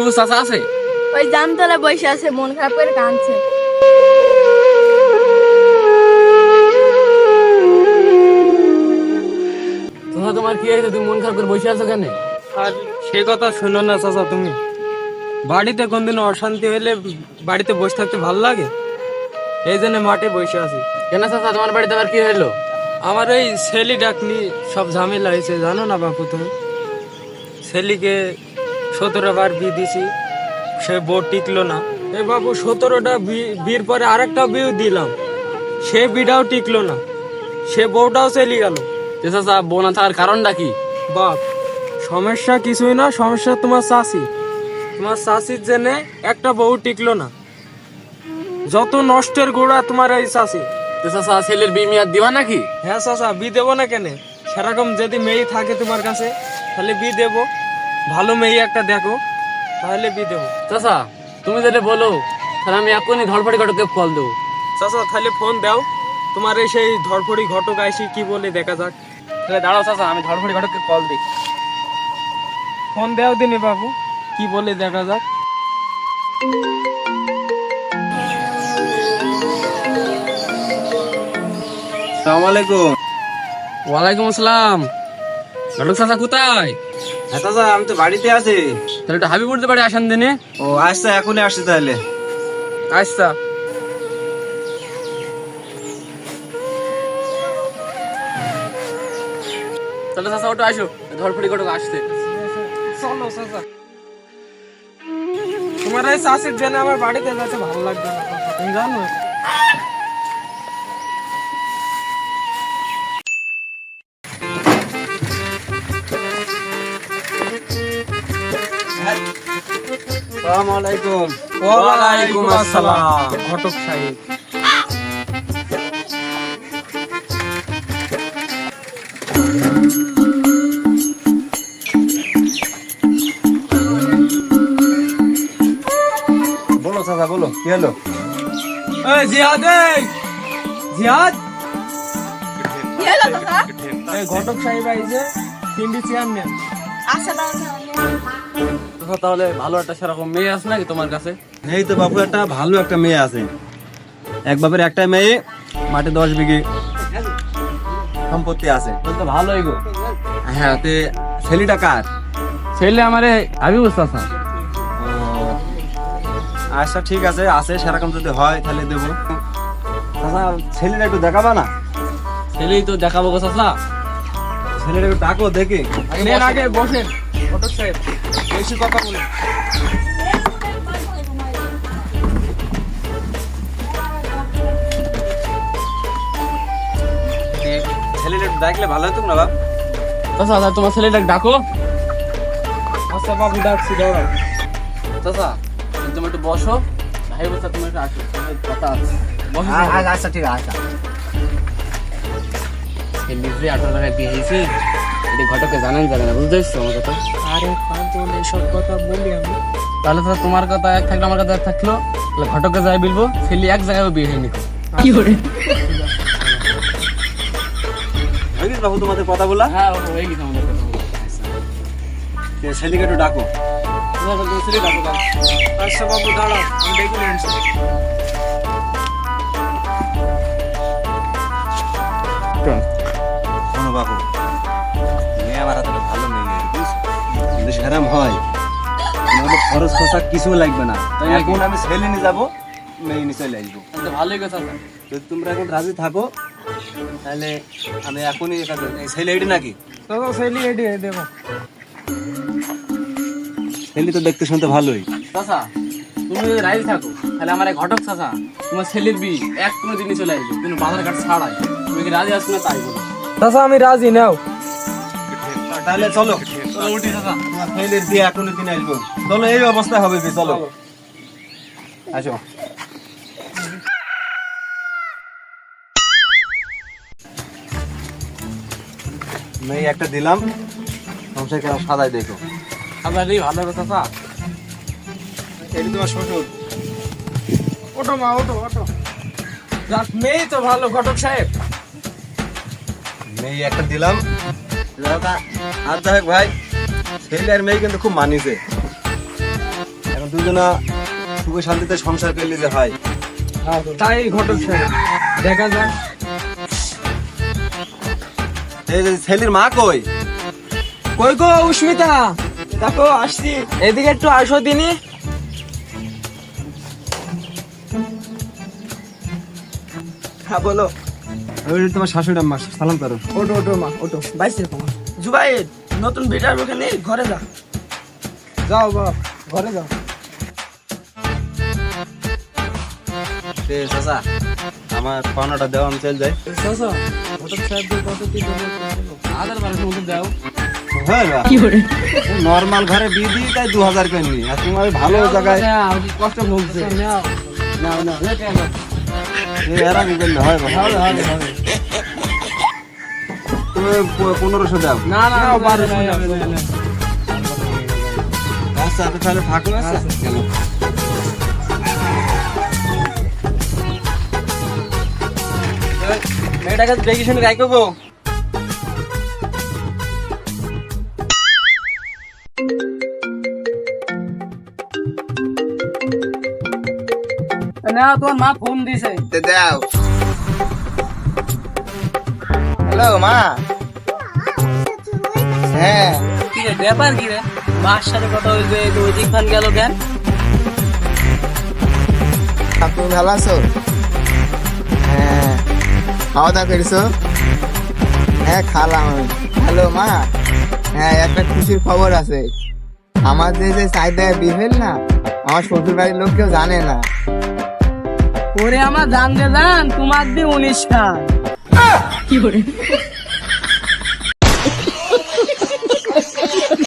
হাবিবুর চাচা আছে? ওই জামতলা বসে আছে মন খারাপ করে কাঁদছে। চাচা তোমার কি হয়েছে? তুমি মন খারাপ করে বসে আছো কেন? আর সে কথা শোনো না চাচা তুমি। বাড়িতে কোনদিন অশান্তি হলে বাড়িতে বসে থাকতে ভালো লাগে? এই জন্য মাঠে বসে আছি। কেন চাচা? তোমার বাড়িতে আবার কি হলো? আমার ওই ছেলি ডাকনি সব ঝামেলা হয়েছে। জানো না বাপু তুমি? ছেলিকে সতেরো বার বিয়ে দিছি সে বউ টিকলো না। এ বাবু সতেরোটা বিয়ের পরে আরেকটা বিয়ে দিলাম সে বিটাও টিকলো না সে বউটাও চলে গেল। চাচা বোন না থাকার কারণটা কি? বাপ সমস্যা কিছুই না সমস্যা তোমার চাষি তোমার চাষির জেনে একটা বউ টিকলো না। যত নষ্টের গোড়া তোমার এই চাষি চাচা ছেলের বিয়ে মিয়াদ দিবা নাকি? হ্যাঁ চাষা বি দেবো না কেন? সেরকম যদি মেয়ে থাকে তোমার কাছে তাহলে বি দেবো। ভালো মেয়ে একটা দেখো তাহলে বি দেবো চাচা তুমি যেটা বলো তাহলে আমি এখনই ধরপড়ি ঘটকে ফল দেবো। চাষা তাহলে ফোন দাও। তোমার এই সেই ধরফড়ি ঘটক আইসি কি বলে দেখা যাক। তাহলে দাঁড়াও চাচা আমি ধরপড়ি ঘটককে কল দিই। ফোন দাও দিনি বাবু কি বলে দেখা যাক। সালাম আলাইকুম। ওয়ালাইকুম আসসালাম। ঘটক চাচা কোথায়? হ্যাঁ চাচা আমি তো বাড়িতে আছি। তাহলে একটু হাবিবুরদের বাড়ি আসান দিনে। ও আসছে এখনই আসছি তাহলে। আচ্ছা। তাহলে চাচা ওটা আসো। ধরপড়ি ঘটক আসতে। চলো চাচা। তোমার এই চাষির জন্য আমার বাড়িতে যেতে ভালো লাগবে না। তুমি জানো? আলাইকুম ওয়ালাইকুম আসসালাম। ঘটক সাহেব। বলো চাচা বলো কি হলো? এই জিহাদ এই জিহাদ। কি হলো কাকা এই ঘটক সাহেব আইছে তিনটি চেয়ার নেন আচ্ছা দাও তাহলে ভালো একটা সেরকম মেয়ে আছে নাকি তোমার কাছে? এই তো বাবু একটা ভালো একটা মেয়ে আছে। এক বাপের একটা মেয়ে মাঠে দশ বিঘে সম্পত্তি আছে। তো ভালোই গো। হ্যাঁ তে ছেলেটা কার? ছেলে আমারে আচ্ছা ঠিক আছে আছে সেরকম যদি হয় তাহলে দেবো। চাচা ছেলেটা একটু দেখাবা না? ছেলেই তো দেখাবো গো চাচা। ছেলেটা একটু ডাকো দেখি। আগে বসেন। ঘটক সাহেব। বেশি কথা বলেন। ছেলেটা দেখলে ভালো হতো না বাপ? চাচা তোমার ছেলেটাকে ডাকো। আচ্ছা বাবু ডাকছি দাঁড়াও। চাচা তুমি একটু বসো। হাবিবুর চাচা তুমি একটু আসো কথা আছে। বসো আচ্ছা ঠিক আছে এই নিজে আঠারো টাকায় বিয়ে এটি ঘটকে জানেন জানে না বুঝতে পারছ আমার কথা? আরে পাগল এইসব কথা বলি আমি। তাহলে তো তোমার কথা এক থাকলে আমার কথা এক থাকল। তাহলে ঘটকে যাই বলব ফেলি এক জায়গায় বিয়ে হয়নি। কি করে? বাবু তোমাদের কথা বলা হ্যাঁ হয়ে গেছে আমাদের কথা ছেলেকে একটু ডাকো। আচ্ছা বাবু দাঁড়াও আমি ডেকে শোনো বাবু? হাতে একটা ভালো? যদি সেরাম হয় তাহলে খরচ খরচা কিছু লাগবে না। তাই এখন আমি ছেলে নিয়ে যাব মেয়ে নিয়ে চলে আসব। তাহলে ভালোই কথা যদি তোমরা এখন রাজি থাকো তাহলে আমি এখনই ছেলে এটি নাকি? দাদা সেলি দেবো ছেলে তো দেখতে শুনতে ভালোই। চাচা তুমি যদি রাজি থাকো তাহলে আমার এক ঘটক চাচা তোমার ছেলের বি এক কোনো দিনই চলে আসবে কিন্তু বাধার ঘাট ছাড়াই। তুমি কি রাজি আসবে না তাই বলো? দাদা আমি রাজি নাও। তাহলে চলো। উঠি বিয়ে দিন আসব। চলো এই অবস্থা হবে কি চলো। আসো। একটা দিলাম। সংসার কেন সাদাই দেখো। এই ভালো কথা চাচা। এটি তোমার শ্বশুর। ওটো মা ওটো ওটো মেয়ে তো ভালো ঘটক সাহেব। মেয়ে একটা দিলাম। আর যাই ভাই ছেলে আর মেয়ে কিন্তু খুব মানিছে। দুজনা সুখে শান্তিতে সংসার করলে যে হয়। তাই ঘটক দেখা যাক। এই যে ছেলের মা কই? কই গো উস্মিতা? দেখো আসছি। এদিকে একটু আসো দিনি। হ্যাঁ বলো। ওই তোমার শাশুড়ি আম্মা সালাম করো ওটো ওটো মা ওটো বাইসে তোমার জুবাইর নতুন বেটার ওখানে ঘরে যা যাও বাপ ঘরে যাও চাচা আমার পাওনাটা দেওয়া আমি চল যাই চাচা ঘটক সাহেবদের কত কি হাজার বারোশো মতো দাও হ্যাঁ নর্মাল ঘরে বিয়ে দিই তাই দু হাজার করে নি আর তোমার ভালো জায়গায় কষ্ট ভুগছে নাও নে পনেরোশো দাও। না না বারোশো না। আচ্ছা তাহলে থাকো আচ্ছা। গেল। মেয়েটাকে দেখি শুনে রাখব। না তোমার মা ফোন দিছে। দাও। হ্যালো মা। হ্যাঁ। কি রে ব্যাপার কি রে? মার সাথে কথা ওই দিক গেল কেন? তুমি ভালো আছো? হ্যাঁ। খাওয়া দাওয়া করেছ? হ্যাঁ খালাম হ্যালো মা। হ্যাঁ একটা খুশির খবর আছে। আমাদের যে চাহিদা বিভেল না আমার শ্বশুর বাড়ির লোক কেউ জানে না। ওরে আমার দান দে দান তোমার উনিশটা উনিশ খান